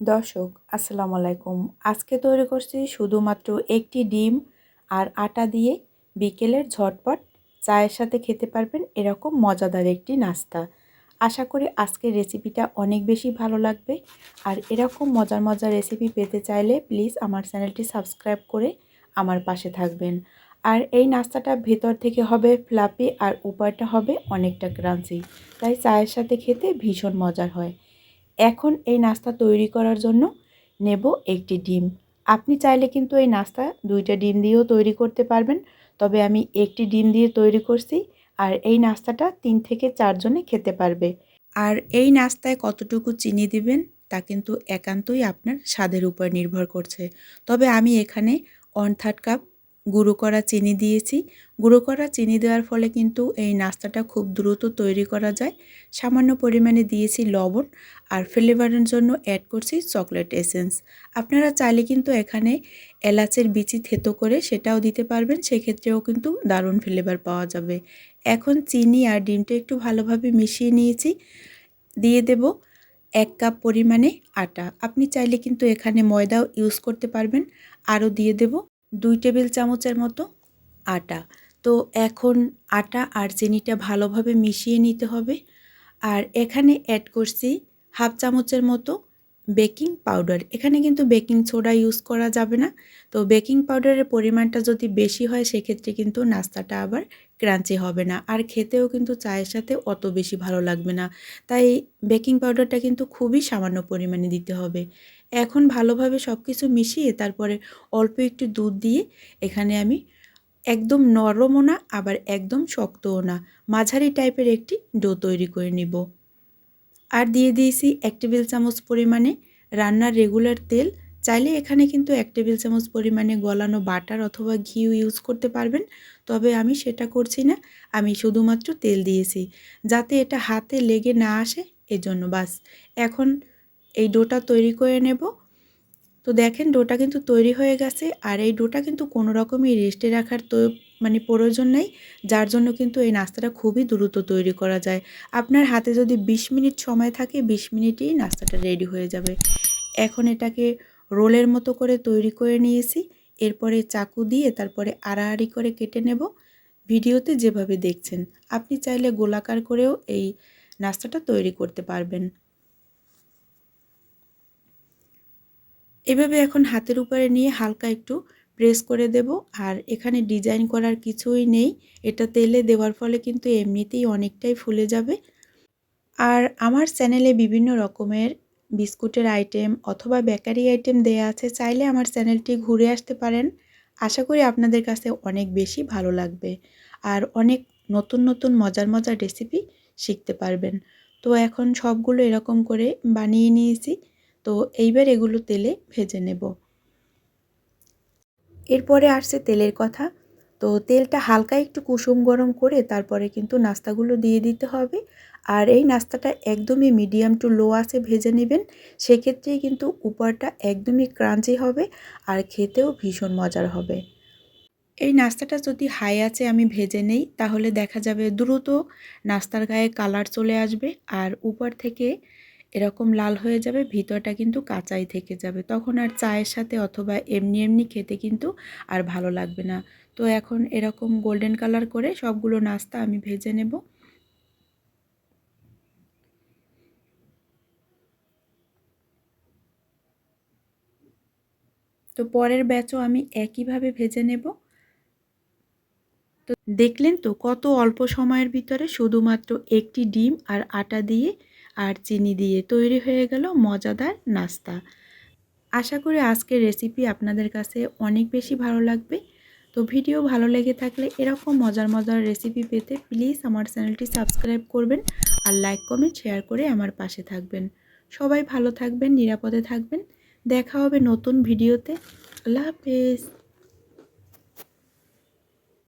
দর্শক, আসসালামু আলাইকুম। আজকে তৈরি করছি শুধুমাত্র একটি ডিম আর আটা দিয়ে বিকেলের ঝটপট চায়ের সাথে খেতে পারবেন এরকম মজাদার একটি নাস্তা। আশা করি আজকের রেসিপিটা অনেক বেশি ভালো লাগবে। আর এরকম মজার মজার রেসিপি পেতে চাইলে প্লিজ আমার চ্যানেলটি সাবস্ক্রাইব করে আমার পাশে থাকবেন। আর এই নাস্তাটা ভেতর থেকে হবে ফ্লাপি আর উপরটা হবে অনেকটা ক্রাঞ্চি। তাই চায়ের সাথে খেতে ভীষণ মজার হয়। এখন এই নাস্তা তৈরি করার জন্য নেব একটি ডিম। আপনি চাইলে কিন্তু এই নাস্তা দুইটা ডিম দিয়েও তৈরি করতে পারবেন, তবে আমি একটি ডিম দিয়ে তৈরি করছি আর এই নাস্তাটা তিন থেকে চারজনে খেতে পারবে। আর এই নাস্তায় কতটুকু চিনি দিবেন তা কিন্তু একান্তই আপনার স্বাদের উপর নির্ভর করছে। তবে আমি এখানে ওয়ান থার্ড কাপ গুঁড়ো করা চিনি দিয়েছি। গুঁড়ো করা চিনি দেওয়ার ফলে কিন্তু এই নাস্তাটা খুব দ্রুত তৈরি করা যায়। সামান্য পরিমাণে দিয়েছি লবণ আর ফ্লেভারের জন্য অ্যাড করছি চকলেট এসেন্স আপনারা চাইলে কিন্তু এখানে এলাচের বিচি থেতো করে সেটাও দিতে পারবেন, সেক্ষেত্রেও কিন্তু দারুণ ফ্লেভার পাওয়া যাবে। এখন চিনি আর ডিমটা একটু ভালোভাবে মিশিয়ে নিয়েছি। দিয়ে দেব এক কাপ পরিমাণে আটা। আপনি চাইলে কিন্তু এখানে ময়দাও ইউজ করতে পারবেন। আরও দিয়ে দেব দুই টেবিল চামচের মতো আটা। তো এখন আটা আর চিনিটা ভালোভাবে মিশিয়ে নিতে হবে। আর এখানে অ্যাড করছি হাফ চামচের মতো বেকিং পাউডার এখানে কিন্তু বেকিং সোডা ইউজ করা যাবে না। তো বেকিং পাউডারের পরিমাণটা যদি বেশি হয়, সেক্ষেত্রে কিন্তু নাস্তাটা আবার ক্রাঞ্চি হবে না। আর খেতেও কিন্তু চায়ের সাথে অত বেশি ভালো লাগবে না। তাই বেকিং পাউডারটা কিন্তু খুবই সামান্য পরিমাণে দিতে হবে। এখন ভালোভাবে সব কিছু মিশিয়ে তারপরে অল্প একটু দুধ দিয়ে এখানে আমি একদম নরমও না, আবার একদম শক্তও না, মাঝারি টাইপের একটি ডো তৈরি করে নিব। আর দিয়ে দিয়েছি এক টেবিল চামচ পরিমাণে রান্নার রেগুলার তেল। চাইলে এখানে কিন্তু এক টেবিল চামচ পরিমাণে গলানো বাটার অথবা ঘিও ইউজ করতে পারবেন, তবে আমি সেটা করছি না। আমি শুধুমাত্র তেল দিয়েছি, যাতে এটা হাতে লেগে না আসে, এজন্য বাস। এখন এই ডোটা তৈরি করে নেব। তো দেখেন, ডোটা কিন্তু তৈরি হয়ে গেছে, আর এই ডোটা কিন্তু কোনো রকমই রেস্টে রাখার তো মানে প্রয়োজন নেই, যার জন্য কিন্তু এই নাস্তাটা খুবই দ্রুত তৈরি করা যায়। আপনার হাতে যদি ২০ মিনিট সময় থাকে ২০ মিনিটেই নাস্তাটা রেডি হয়ে যাবে। এখন এটাকে রোলের মতো করে তৈরি করে নিয়েছি। এরপরে চাকু দিয়ে তারপরে আড়াআড়ি করে কেটে নেব। ভিডিওতে যেভাবে দেখছেন, আপনি চাইলে গোলাকার করেও এই নাস্তাটা তৈরি করতে পারবেন। এভাবে এখন হাতের উপরে নিয়ে হালকা একটু প্রেস করে দেব। আর এখানে ডিজাইন করার কিছুই নেই। এটা তেলে দেওয়ার ফলে কিন্তু এমনিতেই অনেকটাই ফুলে যাবে। আর আমার চ্যানেলে বিভিন্ন রকমের বিস্কুটের আইটেম অথবা বেকারি আইটেম দেয়া আছে, চাইলে আমার চ্যানেলটি ঘুরে আসতে পারেন। আশা করি আপনাদের কাছে অনেক বেশি ভালো লাগবে আর অনেক নতুন নতুন, মজার মজার রেসিপি শিখতে পারবেন। তো এখন সবগুলো এরকম করে বানিয়ে নিয়েছি। তো এইবার এগুলো তেলে ভেজে নেব। এরপরে আসছে তেলের কথা। তো তেলটা হালকা একটু কুসুম গরম করে তারপরে কিন্তু নাস্তাগুলো দিয়ে দিতে হবে। আর এই নাস্তাটা একদমই মিডিয়াম টু লো আছে, ভেজে নেবেন। সেক্ষেত্রেই কিন্তু উপরটা একদমই ক্রাঞ্চি হবে আর খেতেও ভীষণ মজার হবে। এই নাস্তাটা যদি হাই আছে আমি ভেজে নেই, তাহলে দেখা যাবে দ্রুত নাস্তার গায়ে কালার চলে আসবে আর উপর থেকে এরকম লাল হয়ে যাবে, ভিতরটা কিন্তু কাঁচাই থেকে যাবে। তখন আর চায়ের সাথে অথবা এমনি এমনি খেতে কিন্তু আর ভালো লাগবে না। তো এখন এরকম গোল্ডেন কালার করে সবগুলো নাস্তা আমি ভেজে নেব। তো পরের ব্যাচও আমি একইভাবে ভেজে নেব। তো দেখলেন তো কত অল্প সময়ের ভিতরে শুধুমাত্র একটি ডিম আর আটা দিয়ে আর চিনি দিয়ে তৈরি হয়ে গেল মজাদার নাস্তা। আশা করি আজকের রেসিপি আপনাদের কাছে অনেক বেশি ভালো লাগবে। তো ভিডিও ভালো লেগে থাকলে এরকম মজার মজার রেসিপি পেতে প্লিজ আমার চ্যানেলটি সাবস্ক্রাইব করবেন আর লাইক কমেন্ট শেয়ার করে আমার পাশে থাকবেন। সবাই ভালো থাকবেন, নিরাপদে থাকবেন। দেখা হবে নতুন ভিডিওতে আল্লাহ হাফেজ।